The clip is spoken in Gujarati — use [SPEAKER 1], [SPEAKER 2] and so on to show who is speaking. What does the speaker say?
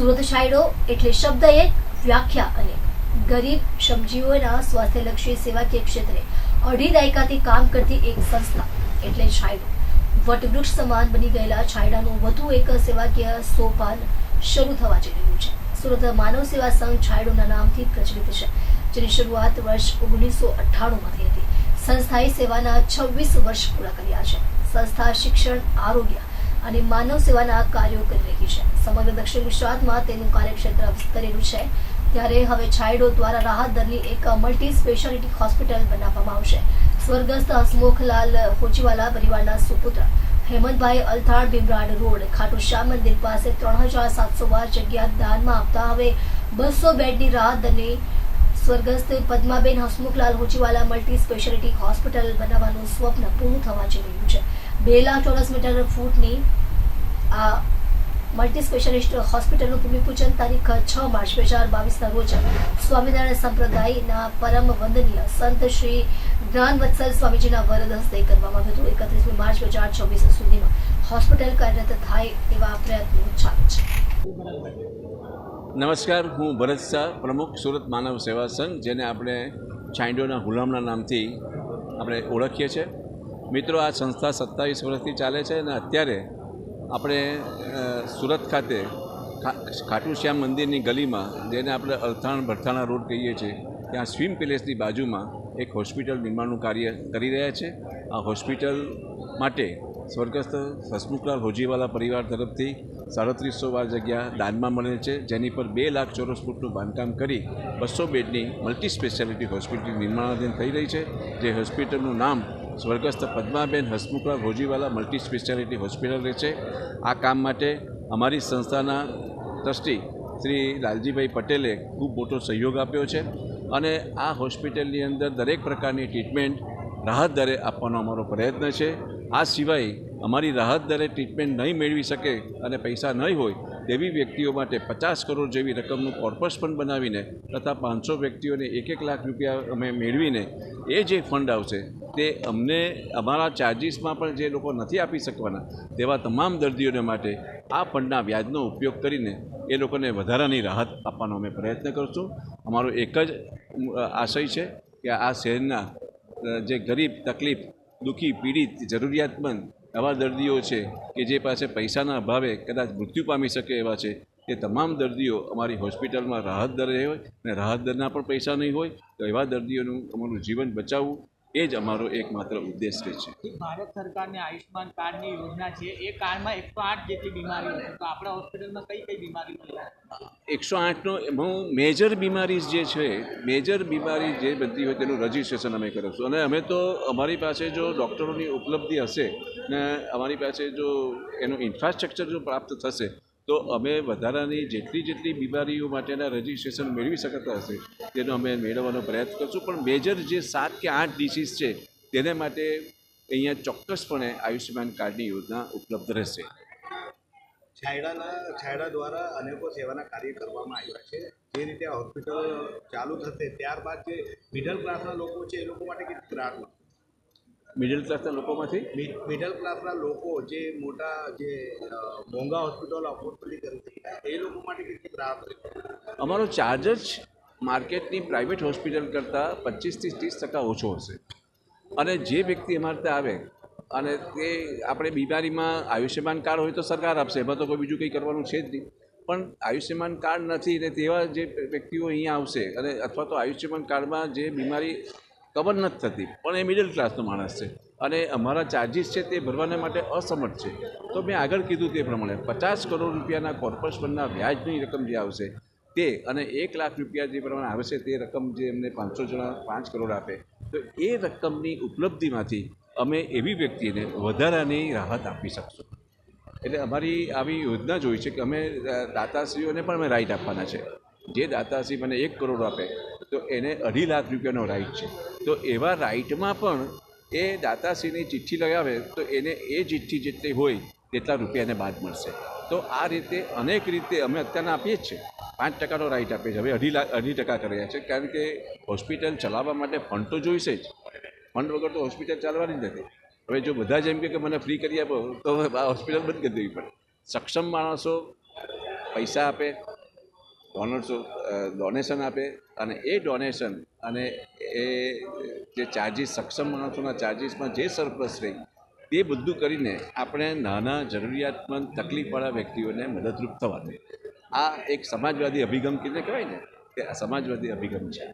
[SPEAKER 1] સુરત શાયરો એટલે શબ્દ એક વ્યાખ્યા અને ગરીબ શ્રમજીવીઓના સ્વાસ્થ્યલક્ષી સેવાકીય ક્ષેત્રે અઢી દાયકાથી કામ કરતી એક સંસ્થા એટલે છાયડો. વટવૃક્ષ સમાન બની ગયેલા છાયડાનું વધુ એક સેવાકીય સોપાન શરૂ થવા જઈ રહ્યું છે. સુરત માનવ સેવા સંઘ છાયડોના નામથી પ્રચલિત છે, જેની શરૂઆત વર્ષ ઓગણીસો અઠ્ઠાણુંમાં થઈ હતી. સંસ્થાએ સેવાના છવ્વીસ વર્ષ પૂરા કર્યા છે. સંસ્થા શિક્ષણ, આરોગ્ય અને માનવ સેવાના કાર્યો કરી રહી છે. સમગ્ર દક્ષિણ ગુજરાતમાં તેનું કાર્યક્ષેત્ર વિસ્તરેલું છે. ત્યારે હવે છાયડો દ્વારા રાહત દરની એક મલ્ટી સ્પેશિયાલિટી હોસ્પિટલ બનાવવામાં આવશે. સ્વર્ગસ્થ હસમુખલાલ હોચીવાલા પરિવારના સુપુત્ર હેમંતભાઈ અલથાણ ભીમરાડ રોડ, ખાટુ શ્યામ મંદિર પાસે ત્રણ હજાર સાતસો વાર જગ્યા દાનમાં આપતા હવે બસો બેડની રાહત દરની સ્વર્ગસ્થ Padmaben Hasmukhlal Hochiwala multi speciality hospital બનાવવાનું સ્વપ્ન પૂરું થવા જઈ રહ્યું છે. બે લાખ ચોરસ મીટર ફૂટની આ મલ્ટી સ્પેશિયાલિસ્ટ હોસ્પિટલનું ભૂમિપૂજન તારીખ છ માર્ચ બે હજાર બાવીસના રોજ સ્વામિનારાયણ સંપ્રદાયના પરમ વંદનીય સંત શ્રી જ્ઞાનવત્સલ સ્વામીજીના વરદ હસ્તે કરવામાં આવ્યું હતું. એકત્રીસમી માર્ચ બે હજાર ચોવીસ સુધીમાં હોસ્પિટલ કાર્યરત થાય એવા પ્રયત્નો ચાલુ છે.
[SPEAKER 2] નમસ્કાર, હું ભરત શાહ, પ્રમુખ સુરત માનવ સેવા સંઘ, જેને આપણે ચાઇન્ડોના હુલામના નામથી આપણે ઓળખીએ છીએ. મિત્રો, આ સંસ્થા સત્તાવીસ વર્ષથી ચાલે છે અને અત્યારે આપણે સુરત ખાતે ખાટુ શ્યામ મંદિરની ગલીમાં જેને આપણે અલથાણ ભરથાણા રોડ કહીએ છીએ, ત્યાં સ્વિમ પેલેસની બાજુમાં એક હોસ્પિટલ નિર્માણનું કાર્ય કરી રહ્યા છે. આ હોસ્પિટલ માટે સ્વર્ગસ્થ હસમુખલાલ હોજીવાલા પરિવાર તરફથી સાડત્રીસો વાર જગ્યા દાનમાં મળે છે, જેની પર બે લાખ ચોરસ ફૂટનું બાંધકામ કરી બસો બેડની મલ્ટી સ્પેશિયાલિટી હોસ્પિટલ નિર્માણાધીન થઈ રહી છે. જે હોસ્પિટલનું નામ સ્વર્ગસ્થ Padmaben Hasmukhlal Bhojiwala multi speciality hospital રહે છે. આ કામ માટે અમારી સંસ્થાના ટ્રસ્ટી શ્રી લાલજીભાઈ પટેલે ખૂબ મોટો સહયોગ આપ્યો છે અને આ હોસ્પિટલની અંદર દરેક પ્રકારની ટ્રીટમેન્ટ રાહત દરે આપવાનો અમારો પ્રયત્ન છે. આ સિવાય અમારી રાહત દરે ટ્રીટમેન્ટ નહીં મેળવી શકે અને પૈસા નહીં હોય તેવી વ્યક્તિઓ માટે પચાસ કરોડ જેવી રકમનું કોર્પસ ફંડ બનાવીને તથા પાંચસો વ્યક્તિઓને એક એક લાખ રૂપિયા અમે મેળવીને એ જે ફંડ આવશે તે અમને અમારા ચાર્જીસમાં પણ જે લોકો નથી આપી શકવાના તેવા તમામ દર્દીઓને માટે આ ફંડના વ્યાજનો ઉપયોગ કરીને એ લોકોને વધારાની રાહત આપવાનો અમે પ્રયત્ન કરશું. અમારો એક જ આશય છે કે આ શહેરના જે ગરીબ, તકલીફ, દુઃખી, પીડિત, જરૂરિયાતમંદ આવા દર્દીઓ છે કે જે પાસે પૈસાના અભાવે કદાચ મૃત્યુ પામી શકે એવા છે તે તમામ દર્દીઓ અમારી હોસ્પિટલમાં રાહત દરે હોય અને રાહત દરના પણ પૈસા નહીં હોય તો એવા દર્દીઓનું અમારું જીવન બચાવવું એ જ અમારો એકમાત્ર ઉદ્દેશ્ય છે.
[SPEAKER 3] ભારત સરકારની આયુષ્યમાન કાર્ડની યોજના છે એ કાર્ડમાં એકસો આઠ જેટલી બીમારીઓ છે. તો આપણા હોસ્પિટલમાં કઈ કઈ બીમારીઓ
[SPEAKER 2] એકસો આઠનો હું મેજર બીમારીઝ જે છે મેજર બીમારી જે બધી હોય તેનું રજિસ્ટ્રેશન અમે કરીશું અને અમે તો અમારી પાસે જો ડૉક્ટરોની ઉપલબ્ધિ હશે ને અમારી પાસે જો એનું ઇન્ફ્રાસ્ટ્રક્ચર જો પ્રાપ્ત થશે, તો અમે વધારાની જેટલી જેટલી બીમારીઓ માટેના રજિસ્ટ્રેશન મેળવી શકતા હશે, તેનો અમે મેળવવાનો પ્રયત્ન કરશું. પણ મેજર જે સાત કે આઠ ડિસીઝ છે, તેને માટે અહીંયા ચોક્કસપણે આયુષ્યમાન કાર્ડની યોજના ઉપલબ્ધ રહેશે.
[SPEAKER 4] છાયડાના છાયડા દ્વારા અનેકો સેવાના કાર્ય કરવામાં આવ્યા છે. જે રીતે આ હોસ્પિટલ ચાલુ થશે, ત્યારબાદ જે મિડલ ક્લાસના લોકો છે, એ લોકો માટે કેટલી રાહત?
[SPEAKER 2] મિડલ ક્લાસના લોકોમાંથી?
[SPEAKER 4] મિડલ ક્લાસના લોકો જે મોટા જે મોંઘા હોસ્પિટલ અફોર્ડ નથી કરી શકતા એ લોકો માટે કેટલી રાહત
[SPEAKER 2] અમારો ચાર્જ જ માર્કેટની પ્રાઇવેટ હોસ્પિટલ કરતાં પચીસથી ત્રીસ ટકા ઓછો હશે. અને જે વ્યક્તિ અમારે ત્યાં આવે અને તે આપણે બીમારીમાં આયુષ્યમાન કાર્ડ હોય તો સરકાર આપશે એમાં તો કોઈ બીજું કંઈ કરવાનું છે જ નહીં. પણ આયુષ્યમાન કાર્ડ નથી ને તેવા જે વ્યક્તિઓ અહીંયા આવશે અને અથવા તો આયુષ્યમાન કાર્ડમાં જે બીમારી કવર નથી થતી. પણ એ મિડલ ક્લાસનો માણસ છે. અને અમારા ચાર્જિસ છે તે ભરવાને માટે અસમર્થ છે. તો મેં આગળ કીધું તે પ્રમાણે પચાસ કરોડ રૂપિયાના કોર્પસ ફંડના વ્યાજની રકમ જે આવશે, તે અને એક લાખ રૂપિયા જે પ્રમાણે આવશે તે રકમ જે એમને પાંચસો જણા પાંચ કરોડ આપે, તો એ રકમની ઉપલબ્ધિમાંથી અમે એવી વ્યક્તિને વધારાની રાહત આપી શકશું. એટલે અમારી આવી યોજના જોઈ છે કે અમે દાતાશ્રીઓને પણ અમે રાઈટ આપવાના છે. જે દાતાશ્રી મને એક કરોડ આપે, તો એને અઢી લાખ રૂપિયાનો રાઈટ છે. તો એવા રાઈટમાં પણ એ દાતાશ્રીની ચિઠ્ઠી લગાવે, તો એને એ ચિઠ્ઠી જેટલી હોય તેટલા રૂપિયાને બાદ મળશે. તો આ રીતે અનેક રીતે અમે અત્યારના આપીએ જ છે પાંચ ટકાનો રાઇટ આપીએ છીએ. હવે અઢી લાખ, અઢી ટકા કર્યા છે કારણ કે હોસ્પિટલ ચલાવવા માટે ફંડ તો જોઈશે જ. ફંડ વગર તો હોસ્પિટલ ચાલવાની જ નથી. હવે જો બધા જ એમ કે મને ફ્રી કરી આપો, તો આ હોસ્પિટલ બંધ કરી દેવી પડે. સક્ષમ માણસો પૈસા આપે ડોનર્સો ડોનેશન આપે અને એ ડોનેશન અને એ જે ચાર્જિસ સક્ષમ માણસોના ચાર્જિસમાં જે સરપ્લસ રહે, તે બધું કરીને આપણે નાના જરૂરિયાતમંદ, તકલીફવાળા વ્યક્તિઓને મદદરૂપ થવાનું આ એક સમાજવાદી અભિગમ કીધે કહેવાય ને, કે આ સમાજવાદી અભિગમ છે.